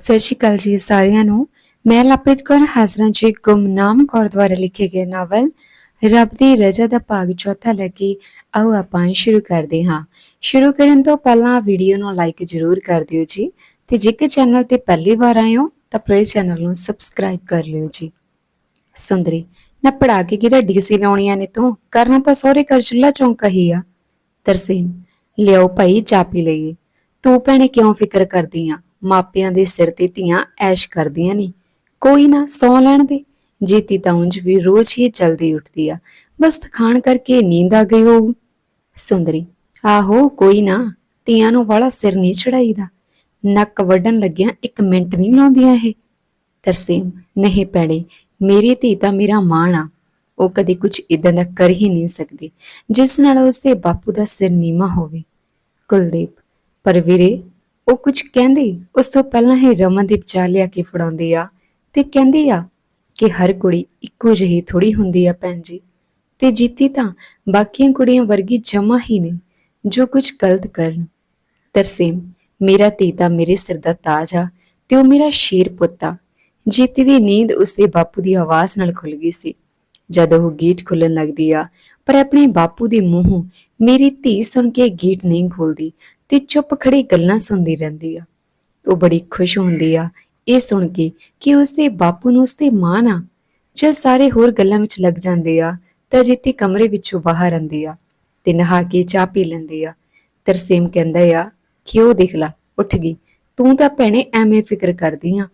ਸਤਿ ਸ਼੍ਰੀ ਅਕਾਲ ਜੀ ਸਾਰਿਆਂ ਨੂੰ। ਮੈਂ ਲਪ੍ਰਿਤ ਕੌਰ, ਹਾਜ਼ਰਾਂ ਜੀ ਗੁਮਨਾਮ ਕੌਰ ਦੁਆਰਾ ਲਿਖੇ ਗਏ ਨਾਵਲ, ਰੱਬ ਦੀ ਰਜ਼ਾ ਦਾ ਭਾਗ ਚੌਥਾ ਲੈ ਕੇ ਆਓ ਆਪਾਂ ਸ਼ੁਰੂ ਕਰਦੇ ਹਾਂ। ਸ਼ੁਰੂ ਕਰਨ ਤੋਂ ਪਹਿਲਾਂ ਵੀਡੀਓ ਨੂੰ ਲਾਈਕ ਜ਼ਰੂਰ ਕਰ ਦਿਓ ਜੀ ਤੇ ਜੇਕਰ ਚੈਨਲ ਤੇ ਪਹਿਲੀ ਵਾਰ ਆਏ ਹੋ ਤਾਂ ਪਲੀਜ਼ ਚੈਨਲ ਨੂੰ ਸਬਸਕ੍ਰਾਈਬ ਕਰ ਲਿਓ ਜੀ। ਸੁੰਦਰੀ ਨਾ ਪੜਾ ਕੇ ਕਿਹੜਾ ਡੀਸੀ ਲਾਉਣੀਆਂ ਨੇ ਤੂੰ? ਕਰਨਾ ਤਾਂ ਸਹੁਰੇ ਘਰ ਚੁੱਲਾ ਚੌਂਕਾ ਹੀ ਆ। ਤਰਸੀਮ ਲਿਓ ਭਾਈ ਚਾਪੀ ਲਈਏ। ਤੂੰ ਭੈਣੇ ਕਿਉਂ ਫਿਕਰ ਕਰਦੀ ਆ? ਮਾਪਿਆਂ ਦੇ ਸਿਰ ਤੇ ਧੀਆਂ ਐਸ਼ ਕਰਦੀਆਂ ਨੇ। ਕੋਈ ਨਾ ਸੌ ਲੈਣ ਦੇ। ਜੀਤੀ ਤਾਂ ਉਂਝ ਵੀ ਰੋਜ਼ ਹੀ ਜਲਦੀ ਉੱਠਦੀ ਆ। ਬਸ ਥਕਾਨ ਕਰਕੇ ਨੀਂਦ ਆ ਗਈ ਹੋਊ। ਸੁੰਦਰੀ, ਆਹੋ ਕੋਈ ਨਾ, ਧੀਆਂ ਨੂੰ ਵਾਲਾ ਸਿਰ ਨਹੀਂ ਚੜਾਈਦਾ। ਨੱਕ ਵੱਢਣ ਲੱਗਿਆ ਇੱਕ ਮਿੰਟ ਨਹੀਂ ਲਾਉਂਦੀਆਂ ਇਹ। ਤਰਸੀਮ, ਨਹੀਂ ਪੈਣੀ ਮੇਰੀ ਧੀ ਤਾਂ ਮੇਰਾ ਮਾਣ ਆ। ਉਹ ਕਦੇ ਕੁਝ ਇਦਾਂ ਦਾ ਕਰ ਹੀ ਨਹੀਂ ਸਕਦੀ, ਜਿਸ ਨਾਲ ਉਸਦੇ ਬਾਪੂ ਦਾ ਸਿਰ ਨੀਵਾ ਹੋਵੇ। ਕੁਲਦੀਪ, ਪਰ ਵੀਰੇ ਉਹ ਕੁਝ ਕਹਿੰਦੇ, ਉਸ ਤੋਂ ਪਹਿਲਾਂ ਹੀ ਰਮਨਦੀਪ ਚਾਹ ਲਿਆ ਕੇ ਫੜਾਉਂਦੀ ਆ ਤੇ ਕਹਿੰਦੀ ਆ ਕਿ ਹਰ ਕੁੜੀ ਇੱਕੋ ਜਿਹੀ ਥੋੜੀ ਹੁੰਦੀ ਆ ਭੈਣ ਜੀ। ਤੇ ਜੀਤੀ ਤਾਂ ਬਾਕੀਆਂ ਕੁੜੀਆਂ ਵਰਗੀ ਜਮਾ ਹੀ ਨਹੀਂ, ਜੋ ਕੁਝ ਗਲਤ ਕਰਨ। ਤਰਸੇਮ, ਮੇਰਾ ਧੀ ਤਾਂ ਮੇਰੇ ਸਿਰ ਦਾ ਤਾਜ ਆ ਤੇ ਉਹ ਮੇਰਾ ਸ਼ੇਰ ਪੁੱਤ ਆ। ਜੀਤੀ ਦੀ ਨੀਂਦ ਉਸਦੇ ਬਾਪੂ ਦੀ ਆਵਾਜ਼ ਨਾਲ ਖੁੱਲ ਗਈ ਸੀ। ਜਦ ਉਹ ਗੇਟ ਖੁੱਲਣ ਲੱਗਦੀ ਆ, ਪਰ ਆਪਣੇ ਬਾਪੂ ਦੇ ਮੂੰਹੋਂ ਮੇਰੀ ਧੀ ਸੁਣ ਕੇ ਗੇਟ ਨਹੀਂ ਖੋਲਦੀ ਤੇ ਚੁੱਪ ਖੜੀ ਗੱਲਾਂ ਸੁਣਦੀ ਰਹਿੰਦੀ ਆ। ਉਹ ਬੜੀ ਖੁਸ਼ ਹੁੰਦੀ ਆ। ਇਹ ਸੁਣ ਕੇ ਕਿ ਉਸਦੇ ਬਾਪੂ ਨੂੰ ਉਸਤੇ ਮਾਣ ਆ ਜਦ ਸਾਰੇ ਹੋਰ ਗੱਲਾਂ ਵਿੱਚ ਲੱਗ ਜਾਂਦੇ ਆ, ਤਾਂ ਜੀਤੀ ਕਮਰੇ ਵਿੱਚੋਂ ਬਾਹਰ ਆਂਦੀ ਆ ਤੇ ਨਹਾ ਕੇ ਚਾਹ ਪੀ ਲੈਂਦੀ ਆ। ਤਰਸੇਮ ਕਹਿੰਦਾ ਆ ਕਿ ਉਹ ਦੇਖ ਲਾ, ਉੱਠ ਗਈ। ਤੂੰ ਤਾਂ ਭੈਣੇ ਐਵੇਂ ਫਿਕਰ ਕਰਦੀ ਆ।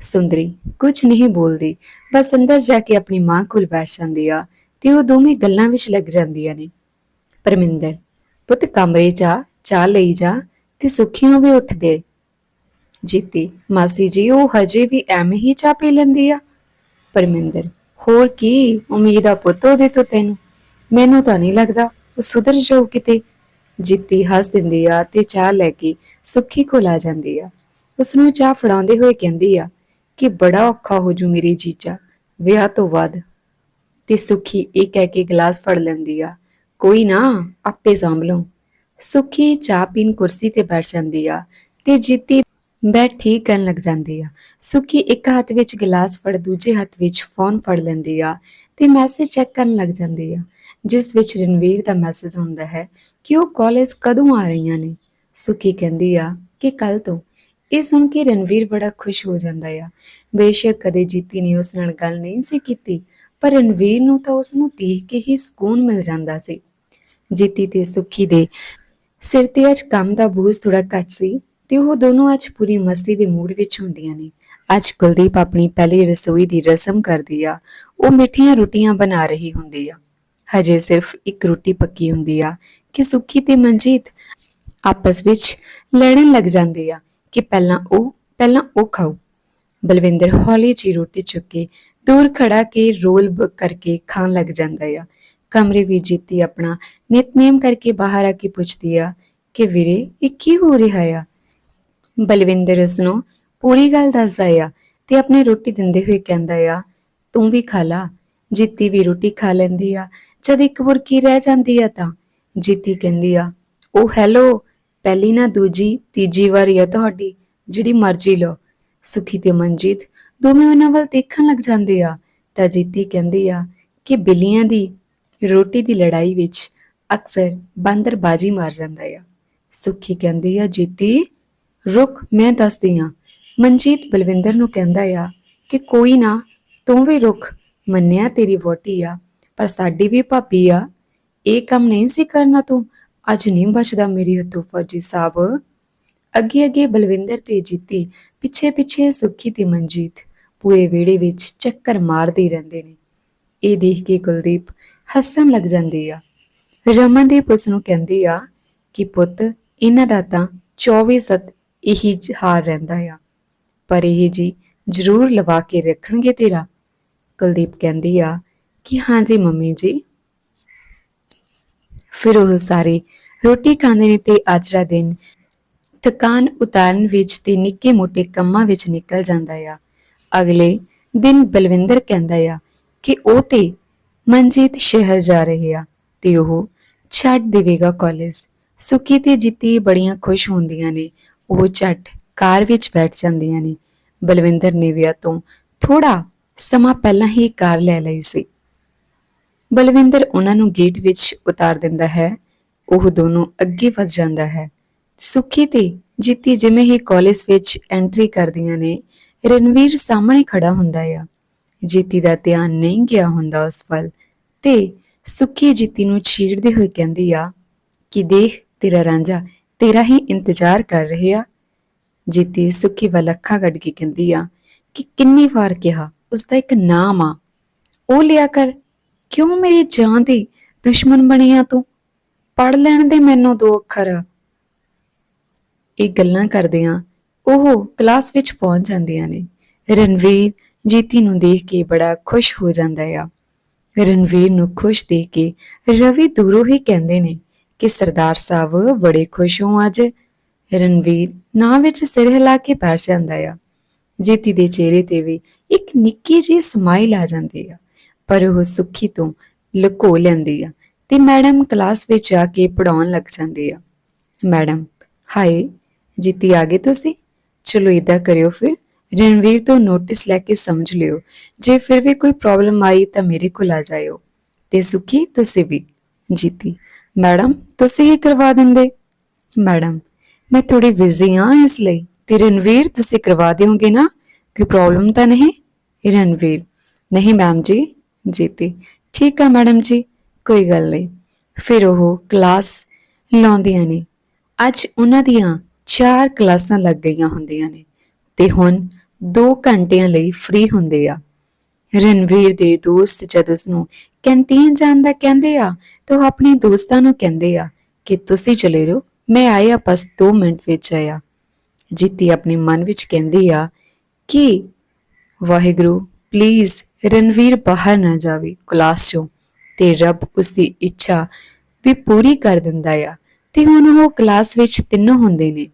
ਸੁੰਦਰੀ ਕੁਝ ਨਹੀਂ ਬੋਲਦੀ। ਬਸ ਅੰਦਰ ਜਾ ਕੇ ਆਪਣੀ ਮਾਂ ਕੋਲ ਬੈਠ ਜਾਂਦੀ ਆ ਤੇ ਉਹ ਦੋਵੇਂ ਗੱਲਾਂ ਵਿੱਚ ਲੱਗ ਜਾਂਦੀਆਂ ਨੇ। ਪਰਮਿੰਦਰ, ਪੁੱਤ ਕਮਰੇ ਚ ਆ ਚਾਹ ਲਈ ਜਾ ਤੇ ਸੁੱਖੀ ਨੂੰ ਵੀ ਉੱਠ ਦੇ। ਜੀਤੀ, ਮਾਸੀ ਜੀ, ਉਹ ਹਜੇ ਵੀ ਐਵੇਂ ਹੀ ਚਾਹ ਪੀ ਲੈਂਦੀ ਆ। ਪਰਮਿੰਦਰ, ਹੋਰ ਕੀ ਉਮੀਦ ਆ ਪੁੱਤ ਉਹਦੇ ਤੋਂ ਤੈਨੂੰ? ਮੈਨੂੰ ਤਾਂ ਨਹੀਂ ਲੱਗਦਾ ਉਹ ਸੁਧਰ ਜਾਊ ਕਿਤੇ। ਜਿੱਤੀ ਹੱਸ ਦਿੰਦੀ ਆ ਤੇ ਚਾਹ ਲੈ ਕੇ ਸੁੱਖੀ ਕੋਲ ਆ ਜਾਂਦੀ ਆ। ਉਸ ਨੂੰ ਚਾਹ ਫੜਾਉਂਦੇ ਹੋਏ ਕਹਿੰਦੀ ਆ, ਕਿ ਬੜਾ ਔਖਾ ਹੋ ਜੂ ਮੇਰੀ ਜੀਜਾ, ਵਿਆਹ ਤੋਂ ਬਾਅਦ। ਤੇ ਸੁੱਖੀ ਇਹ ਕਹਿ ਕੇ ਗਲਾਸ ਫੜ ਲੈਂਦੀ ਆ, ਕੋਈ ਨਾ, ਆਪੇ ਸਾਂਭ ਸੁਖੀ ਚਾਹ ਪੀਣ ਕੁਰਸੀ ਤੇ ਬੈਠ ਜਾਂਦੀ ਆ ਤੇ ਜੀਤੀ ਬੈਠ ਠੀਕ ਕਰਨ ਲੱਗ ਜਾਂਦੀ ਆ। ਸੁੱਖੀ ਇੱਕ ਹੱਥ ਵਿੱਚ ਗਲਾਸ ਫੜ, ਦੂਜੇ ਹੱਥ ਵਿੱਚ ਫੋਨ ਫੜ ਲੈਂਦੀ ਆ ਤੇ ਮੈਸੇਜ ਚੈੱਕ ਕਰਨ ਲੱਗ ਜਾਂਦੀ ਆ। ਜਿਸ ਵਿੱਚ ਰਣਵੀਰ ਦਾ ਮੈਸੇਜ ਹੁੰਦਾ ਹੈ ਕਿ ਉਹ ਕਾਲਜ ਕਦੋਂ ਆ ਰਹੀਆਂ ਨੇ? ਸੁਖੀ ਕਹਿੰਦੀ ਆ ਕਿ ਕੱਲ ਤੋਂ। ਇਹ ਸੁਣ ਕੇ ਰਣਵੀਰ ਬੜਾ ਖੁਸ਼ ਹੋ ਜਾਂਦਾ ਆ। ਬੇਸ਼ੱਕ ਕਦੇ ਜੀਤੀ ਨੇ ਉਸ ਨਾਲ ਗੱਲ ਨਹੀਂ ਸੀ ਕੀਤੀ, ਪਰ ਰਣਵੀਰ ਨੂੰ ਤਾਂ ਉਸ ਨੂੰ ਦੇਖ ਕੇ ਹੀ ਸਕੂਨ ਮਿਲ ਜਾਂਦਾ ਸੀ। ਜੀਤੀ ਤੇ ਸੁੱਖੀ ਦੇ ਸਿਰ ਤੇ ਅੱਜ ਕੰਮ ਦਾ ਬੋਝ ਥੋੜਾ ਘੱਟ ਸੀ ਤੇ ਉਹ ਦੋਨੋਂ ਅੱਜ ਪੂਰੀ ਮਸਤੀ ਦੇ ਮੂਡ ਵਿੱਚ ਹੁੰਦੀਆਂ ਨੇ। ਅੱਜ ਕੁਲਦੀਪ ਆਪਣੀ ਪਹਿਲੀ ਰਸੋਈ ਦੀ ਰਸਮ ਕਰਦੀ ਆ, ਉਹ ਮਿੱਠੀਆਂ ਰੋਟੀਆਂ ਬਣਾ ਰਹੀ ਹੁੰਦੀ ਆ। ਹਜੇ ਸਿਰਫ ਇੱਕ ਰੋਟੀ ਪੱਕੀ ਹੁੰਦੀ ਆ ਕਿ ਸੁੱਖੀ ਤੇ ਮਨਜੀਤ ਆਪਸ ਵਿੱਚ ਲੜਨ ਲੱਗ ਜਾਂਦੇ ਆ ਕਿ ਪਹਿਲਾਂ ਉਹ ਪਹਿਲਾਂ ਉਹ ਖਾਓ ਬਲਵਿੰਦਰ ਹੌਲੀ ਜਿਹੀ ਰੋਟੀ ਚੁੱਕ ਕੇ ਦੂਰ ਖੜਾ ਕੇ ਰੋਲ ਬ ਕਰਕੇ ਖਾਣ ਲੱਗ ਜਾਂਦਾ ਆ। ਕਮਰੇ ਵਿੱਚ ਜੀਤੀ ਆਪਣਾ। ਨਿਤਨੇਮ ਕਰਕੇ ਬਾਹਰ ਆ ਕੇ ਪੁੱਛਦੀ ਆ ਕਿ ਵੀਰੇ, ਇਹ ਕੀ ਹੋ ਰਿਹਾ ਆ? ਬਲਵਿੰਦਰ ਉਸ ਨੂੰ ਪੂਰੀ ਗੱਲ ਦੱਸਦਾ ਆ ਤੇ ਆਪਣੀ ਰੋਟੀ ਦਿੰਦੇ ਹੋਏ ਕਹਿੰਦਾ ਆ, ਤੂੰ ਵੀ ਖਾ ਲਾ। ਜੀਤੀ ਵੀ ਰੋਟੀ ਖਾ ਲੈਂਦੀ ਆ। ਜਦ ਇੱਕ ਬੁਰਕੀ ਰਹਿ ਜਾਂਦੀ ਆ ਤਾਂ ਜੀਤੀ ਕਹਿੰਦੀ ਆ, ਉਹ ਹੈਲੋ, ਪਹਿਲੀ ਨਾ ਦੂਜੀ, ਤੀਜੀ ਵਾਰੀ ਆ ਤੁਹਾਡੀ, ਜਿਹੜੀ ਮਰਜ਼ੀ ਲਓ। ਸੁਖੀ ਤੇ ਮਨਜੀਤ ਦੋਵੇਂ ਉਹਨਾਂ ਵੱਲ ਦੇਖਣ ਲੱਗ ਜਾਂਦੇ ਆ। ਤਾਂ ਜੀਤੀ ਕਹਿੰਦੀ ਆ ਕਿ ਬਿੱਲੀਆਂ ਦੀ ਰੋਟੀ ਦੀ ਲੜਾਈ ਵਿੱਚ ਅਕਸਰ ਬਾਂਦਰ ਬਾਜੀ ਮਾਰ ਜਾਂਦਾ ਆ। ਸੁਖੀ ਕਹਿੰਦੀ ਆ, ਜੀਤੀ ਰੁਕ ਮੈਂ ਦੱਸਦੀ ਆ। ਮਨਜੀਤ ਬਲਵਿੰਦਰ ਨੂੰ ਕਹਿੰਦਾ ਆ ਕਿ ਕੋਈ ਨਾ, ਤੂੰ ਵੀ ਰੁਕ ਮੰਨਿਆ ਤੇਰੀ ਵੋਟੀ ਆ, ਪਰ ਸਾਡੀ ਵੀ ਭਾਬੀ ਆ। ਇਹ ਕੰਮ ਨਹੀਂ ਸੀ ਕਰਨਾ ਤੂੰ, ਅੱਜ ਨਹੀਂ ਬਚਦਾ ਮੇਰੀ ਹੱਥੋਂ ਫੌਜੀ ਸਾਹਿਬ। ਅੱਗੇ ਅੱਗੇ ਬਲਵਿੰਦਰ ਤੇ ਜੀਤੀ ਪਿੱਛੇ ਪਿੱਛੇ ਸੁੱਖੀ ਤੇ ਮਨਜੀਤ ਪੂਰੇ ਵਿਹੜੇ ਵਿੱਚ ਚੱਕਰ ਮਾਰਦੇ ਰਹਿੰਦੇ ਨੇ। ਇਹ ਦੇਖ ਕੇ ਕੁਲਦੀਪ ਹੱਸਣ ਲੱਗ ਜਾਂਦੀ ਆ। ਰਮਨਦੀਪ ਉਸ ਨੂੰ ਕਹਿੰਦੀ ਆ ਕਿ ਪੁੱਤ, ਇਹਨਾਂ ਦਾ ਤਾਂ 24 ਸਤ ਇਹੀ ਹਾਰ ਰਹਿੰਦਾ ਆ। ਪਰ ਇਹ ਜੀ ਜ਼ਰੂਰ ਲਵਾ ਕੇ ਰੱਖਣਗੇ ਤੇਰਾ। ਕੁਲਦੀਪ ਕਹਿੰਦੀ ਆ ਕਿ ਹਾਂ ਜੀ ਮੰਮੀ ਜੀ। ਫਿਰ ਉਹ ਸਾਰੇ ਰੋਟੀ ਖਾਂਦੇ ਨੇ ਤੇ ਅੱਜ ਦਾ ਦਿਨ ਥਕਾਨ ਉਤਾਰਨ ਵਿੱਚ ਤੇ ਨਿੱਕੇ ਮੋਟੇ ਕੰਮਾਂ ਵਿੱਚ ਨਿਕਲ ਜਾਂਦਾ ਆ। ਅਗਲੇ ਦਿਨ ਬਲਵਿੰਦਰ ਕਹਿੰਦਾ ਆ ਕਿ ਉਹ ਤੇ ਮਨਜੀਤ ਸ਼ਹਿਰ ਜਾ ਰਹੇ ਆ ਤੇ ਉਹ ਛੱਡ ਦੇਵੇਗਾ ਕਾਲਜ ਸੁਖੀ ਤੇ ਜਿੱਤੀ ਬੜੀਆਂ ਖੁਸ਼ ਹੁੰਦੀਆਂ ਨੇ। ਉਹ ਝੱਟ ਕਾਰ ਵਿੱਚ ਬੈਠ ਜਾਂਦੀਆਂ ਨੇ। ਬਲਵਿੰਦਰ ਨਿਵਿਆ ਤੋਂ ਥੋੜਾ ਸਮਾਂ ਪਹਿਲਾਂ ਹੀ ਕਾਰ ਲੈ ਲਈ ਸੀ। ਬਲਵਿੰਦਰ ਉਹਨਾਂ ਨੂੰ ਗੇਟ ਵਿੱਚ ਉਤਾਰ ਦਿੰਦਾ ਹੈ। ਉਹ ਦੋਨੋਂ ਅੱਗੇ ਵਧ ਜਾਂਦਾ ਹੈ। ਸੁਖੀ ਤੇ ਜਿੱਤੀ ਜਿਵੇਂ ਹੀ ਕਾਲਜ ਵਿੱਚ ਐਂਟਰੀ ਕਰਦੀਆਂ ਨੇ, ਰਣਵੀਰ ਸਾਹਮਣੇ ਖੜਾ ਹੁੰਦਾ ਆ। ਜੀਤੀ ਦਾ ਧਿਆਨ ਨਹੀਂ ਗਿਆ ਹੁੰਦਾ ਉਸ ਵੱਲ, ਤੇ ਸੁੱਖੀ ਜੀਤੀ ਨੂੰ ਛੇੜਦੇ ਹੋਏ ਕਹਿੰਦੀ ਆ, ਕਿ ਦੇਖ, ਤੇਰਾ ਰਾਂਝਾ, ਤੇਰਾ ਹੀ ਇੰਤਜ਼ਾਰ ਕਰ ਰਹੇ? ਜੀਤੀ ਸੁਖੀ ਵੱਲ ਅੱਖਾਂ ਕੱਢ ਕੇ ਕਹਿੰਦੀ ਆ, ਕਿ ਕਿੰਨੀ ਵਾਰ ਕਿਹਾ ਉਸ ਦਾ ਇੱਕ ਨਾਮ ਆ। ਉਹ ਲਿਆ ਕਰ, ਕਿਉਂ ਮੇਰੀ ਜਾਨ ਦੀ ਦੁਸ਼ਮਣ ਬਣਿਆ ਤੂੰ? ਪੜ ਲੈਣ ਦੇ ਮੈਨੂੰ ਦੋ ਅੱਖਰ। ਇਹ ਗੱਲਾਂ ਕਰਦਿਆਂ ਉਹ ਕਲਾਸ ਵਿੱਚ ਪਹੁੰਚ ਜਾਂਦੀਆਂ ਨੇ। ਰਣਵੀਰ ਜੀਤੀ ਨੂੰ ਦੇਖ ਕੇ ਬੜਾ ਖੁਸ਼ ਹੋ ਜਾਂਦਾ ਆ। ਰਣਵੀਰ ਨੂੰ ਖੁਸ਼ ਦੇਖ ਕੇ ਰਵੀ ਦੂਰੋਂ ਹੀ ਕਹਿੰਦੇ ਨੇ ਕਿ ਸਰਦਾਰ ਸਾਹਿਬ ਬੜੇ ਖੁਸ਼ ਹੋ ਅੱਜ। ਰਣਵੀਰ ਨਾਂ ਵਿੱਚ ਸਿਰ ਹਿਲਾ ਕੇ ਬੈਠ ਜਾਂਦਾ ਆ। ਜੀਤੀ ਦੇ ਚਿਹਰੇ ਤੇ ਵੀ ਇੱਕ ਨਿੱਕੀ ਜਿਹੀ ਸਮਾਈਲ ਆ ਜਾਂਦੀ ਆ। ਪਰ ਉਹ ਸੁੱਖੀ ਤੋਂ ਲੁਕੋ ਲੈਂਦੀ ਆ ਤੇ ਮੈਡਮ ਕਲਾਸ ਵਿੱਚ ਆ ਕੇ ਪੜਾਉਣ ਲੱਗ ਜਾਂਦੀ ਆ। ਮੈਡਮ, ਹਾਏ, ਜੀਤੀ ਆ ਗਏ ਤੁਸੀਂ? ਚਲੋ ਇਦਾਂ ਕਰਿਓ ਫਿਰ। ਰਣਵੀਰ ਤੋਂ ਨੋਟਿਸ ਲੈ ਕੇ ਸਮਝ ਲਿਓ। ਜੇ ਫਿਰ ਵੀ ਕੋਈ ਪ੍ਰੋਬਲਮ ਆਈ ਤਾਂ ਮੇਰੇ ਕੋਲ ਆ ਜਾਇਓ। ਤੇ ਸੁਖੀ, ਤੁਸੀਂ ਵੀ। ਜੀਤੀ। ਮੈਡਮ, ਤੁਸੀਂ ਹੀ ਕਰਵਾ ਦਿੰਦੇ। ਮੈਡਮ, ਮੈਂ ਥੋੜੀ ਬਿਜ਼ੀ ਹਾਂ ਇਸ ਲਈ। ਤੇ ਰਣਵੀਰ, ਤੁਸੀਂ ਕਰਵਾ ਦਿਓਗੇ ਨਾ? ਕੋਈ ਪ੍ਰੋਬਲਮ ਤਾਂ ਨਹੀਂ? ਰਣਵੀਰ। ਨਹੀਂ ਮੈਮ ਜੀ। ਜੀਤੀ। ਠੀਕ ਆ ਮੈਡਮ ਜੀ। ਕੋਈ ਗੱਲ ਨਹੀਂ। ਫਿਰ ਉਹ ਕਲਾਸ ਲਾਉਂਦੀਆਂ ਨੇ। ਅੱਜ ਉਹਨਾਂ ਦੀਆਂ ਚਾਰ ਕਲਾਸਾਂ ਲੱਗ ਗਈਆਂ ਹੁੰਦੀਆਂ ਨੇ। ਤੇ ਹੁਣ 2 ਘੰਟਿਆਂ ਲਈ ਫ੍ਰੀ ਹੁੰਦੇ ਆ। ਰਣਵੀਰ ਦੇ ਦੋਸਤ ਜਦ ਉਸ ਨੂੰ ਕੈਂਟੀਨ ਜਾਣ ਦਾ ਕਹਿੰਦੇ ਆ, ਤਾਂ ਉਹ ਆਪਣੇ ਦੋਸਤਾਂ ਨੂੰ ਕਹਿੰਦੇ ਆ ਕਿ ਤੁਸੀਂ ਚਲੇ ਰਹੋ ਮੈਂ ਆਇਆ ਬਸ 2 ਮਿੰਟ ਵਿੱਚ ਆਇਆ। ਜੀਤੀ ਆਪਣੇ ਮਨ ਵਿੱਚ ਕਹਿੰਦੀ ਆ ਕਿ ਵਾਹਿਗੁਰੂ ਪਲੀਜ਼ ਰਣਵੀਰ ਬਾਹਰ ਨਾ ਜਾਵੇ ਕਲਾਸ ਚੋਂ। ਤੇ ਰੱਬ ਉਸ ਦੀ ਇੱਛਾ ਵੀ ਪੂਰੀ ਕਰ ਦਿੰਦਾ ਆ। ਤੇ ਹੁਣ ਉਹ ਕਲਾਸ ਵਿੱਚ ਤਿੰਨੋਂ ਹੁੰਦੇ ਨੇ।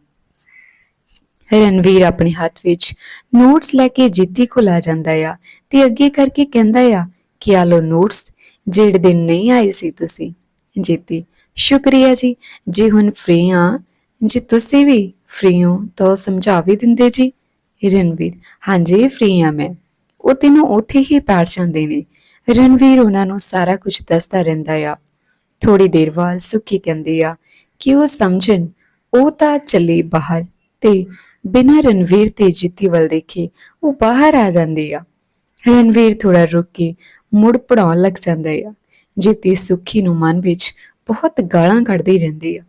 ਰਣਵੀਰ ਆਪਣੇ ਹੱਥ ਵਿੱਚ ਨੋਟਸ ਲੈ ਕੇ ਜੀਤੀ ਕੋਲ ਆ ਜਾਂਦਾ ਆ ਤੇ ਅੱਗੇ ਕਰਕੇ ਕਹਿੰਦਾ ਆ ਕਿ ਆ ਲੋ ਨੋਟਸ ਜਿਹੜੇ ਦਿਨ ਨਹੀਂ ਆਏ ਸੀ ਤੁਸੀਂ। ਜੀਤੀ ਸ਼ੁਕਰੀਆ ਜੀ। ਜੇ ਹੁਣ ਫ੍ਰੀ ਆ ਜੇ ਤੁਸੀਂ ਵੀ ਫ੍ਰੀ ਹੋ ਤਾਂ ਸਮਝਾ ਵੀ ਦਿੰਦੇ ਜੀ। ਰਣਵੀਰ, ਹਾਂਜੀ ਫ੍ਰੀ ਆ ਮੈਂ। ਉਹ ਤੈਨੂੰ ਉੱਥੇ ਹੀ ਬੈਠ ਜਾਂਦੇ ਨੇ। ਰਣਵੀਰ ਉਹਨਾਂ ਨੂੰ ਸਾਰਾ ਕੁਝ ਦੱਸਦਾ ਰਹਿੰਦਾ ਆ। ਥੋੜੀ ਦੇਰ ਬਾਅਦ ਸੁੱਖੀ ਕਹਿੰਦੀ ਆ ਕਿ ਉਹ ਸਮਝਣ, ਉਹ ਤਾਂ ਚੱਲੀ ਬਾਹਰ ਤੇ ਬਿਨਾਂ ਰਣਵੀਰ ਤੇ ਜਿੱਤੀ ਵੱਲ ਦੇਖੇ, ਉਹ ਬਾਹਰ ਆ ਜਾਂਦੀ ਆ। ਰਣਵੀਰ ਥੋੜਾ ਰੁਕ ਕੇ ਮੁੜ ਪੜਾਉਣ ਲੱਗ ਜਾਂਦਾ ਆ। ਜੀਤੀ ਸੁੱਖੀ ਨੂੰ ਮਨ ਵਿੱਚ ਬਹੁਤ ਗਾਲਾਂ ਕੱਢਦੀ ਰਹਿੰਦੀ ਆ।